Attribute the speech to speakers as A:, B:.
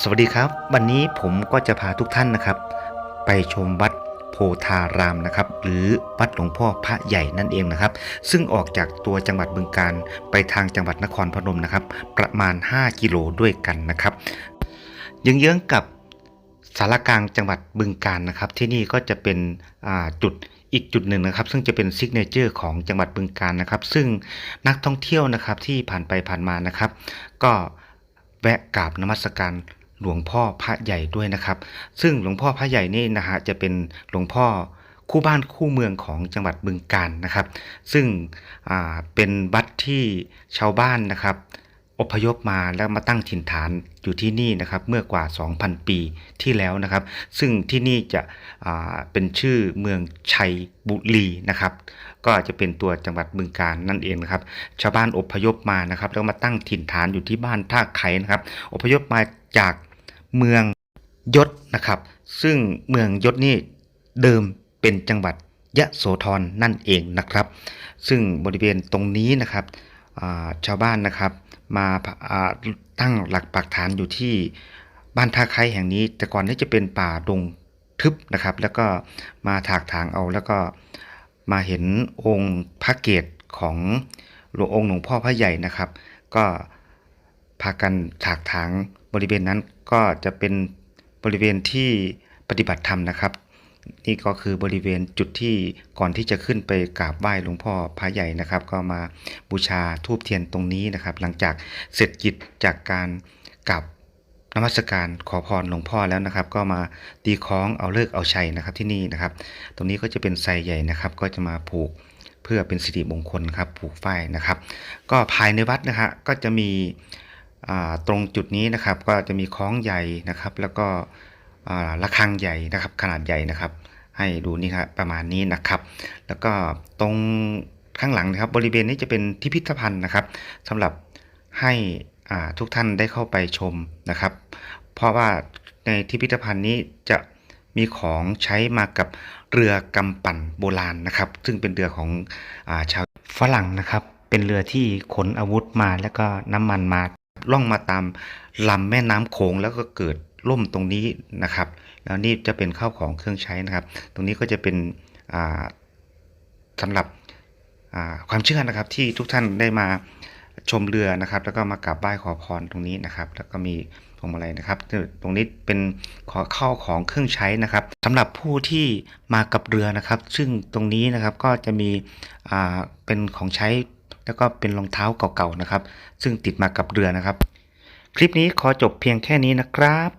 A: สวัสดีครับ วันนี้ผมก็จะพาทุกท่านนะครับ ไปชมวัดโพธารามนะครับ หรือวัดหลวงพ่อพระใหญ่นั่นเองนะครับ ซึ่งออกจากตัวจังหวัดบึงการไปทางจังหวัดนครพนมนะครับ ประมาณ 5 กิโลด้วยกันนะครับยังเยื้องกับสารกลางจังหวัดบึงการนะครับ ที่นี่ก็จะเป็นจุดอีกจุดหนึ่งนะครับ ซึ่งจะเป็นซิกเนเจอร์ของจังหวัดบึงการนะครับ ซึ่งนักท่องเที่ยวนะครับที่ผ่านไปผ่านมานะครับ ก็แวะกราบนมัสการ หลวงพ่อพระใหญ่ด้วยนะครับ ซึ่งหลวงพ่อพระใหญ่นี่นะฮะจะเป็นหลวงพ่อคู่บ้านคู่เมืองของจังหวัดบึงกาฬนะครับ ซึ่งเป็นวัดที่ชาวบ้านนะครับ อพยพมาแล้วมาตั้งถิ่นฐานอยู่ที่นี่นะครับเมื่อกว่า 2,000 ปีที่แล้วนะครับ ซึ่งที่นี่จะเป็นชื่อเมืองชัยบุรีนะครับ ก็จะเป็นตัวจังหวัดบึงกาฬนั่นเองนะครับ ชาวบ้านอพยพมานะครับ แล้วมาตั้งถิ่นฐานอยู่ที่บ้านท่าไขนะครับ อพยพมาจาก เมืองยศนะครับ ซึ่งเมืองยศนี่เดิมเป็นจังหวัดยะโสธรนั่นเองนะครับ ซึ่งบริเวณตรงนี้นะครับชาวบ้านนะครับมาอ่าตั้งหลักปักฐานอยู่ที่บ้านท่าไคแห่งนี้ แต่ก่อนนี้จะเป็นป่าดงทึบนะครับ แล้วก็มาถากถางเอาแล้วก็มาเห็นองค์พระเกศของหลวงองค์หลวงพ่อพระใหญ่นะครับ ก็ พากันถากถางบริเวณนั้นก็จะเป็นบริเวณที่ปฏิบัติธรรมนะครับ นี่ก็คือบริเวณจุดที่ก่อนที่จะขึ้นไปกราบไหว้หลวงพ่อพระใหญ่นะครับ ก็มาบูชาทูบเทียนตรงนี้นะครับ หลังจากเสร็จกิจจากการกราบนมัสการขอพรหลวงพ่อแล้วนะครับ ก็มาตีคล้องเอาเลิกเอาชัยนะครับที่นี่นะครับ ตรงนี้ก็จะเป็นไซใหญ่นะครับ ก็จะมาผูกเพื่อเป็นสิริมงคลครับผูกฝ้ายนะครับ ก็ภายในวัดนะฮะก็จะมี ตรงจุดนี้นะครับก็จะมีคล้องใหญ่นะครับ แล้วก็ระฆังใหญ่นะครับ ขนาดใหญ่นะครับ ให้ดูนี่ครับประมาณนี้นะครับ แล้วก็ตรงข้างหลังนะครับบริเวณนี้จะเป็นพิพิธภัณฑ์นะครับสำหรับให้ทุกท่านได้เข้าไปชมนะครับ เพราะว่าในพิพิธภัณฑ์นี้จะมีของใช้มากับเรือกำปั่นโบราณนะครับ ซึ่งเป็นเรือของอาชาวฝรั่งนะครับ เป็นเรือที่ขนอาวุธมาแล้วก็น้ำมันมา ล่องมาตามลำแม่น้ำโขงแล้วก็เกิดล่มตรงนี้นะครับ แล้วนี่จะเป็นข้าวของเครื่องใช้นะครับ ตรงนี้ก็จะเป็นอ่าสำหรับความเชื่อนะครับที่ทุกท่านได้มาชมเรือนะครับ แล้วก็มากราบไหว้ขอพรตรงนี้นะครับ แล้วก็มีพวงมาลัยนะครับ ตรงนี้เป็นขอเข้าของเครื่องใช้นะครับสำหรับผู้ที่มากับเรือนะครับ ซึ่งตรงนี้นะครับก็จะมีเป็นของใช้ แล้วก็เป็นรองเท้าเก่าๆนะครับ ซึ่งติดมากับเรือนะครับ คลิปนี้ขอจบเพียงแค่นี้นะครับ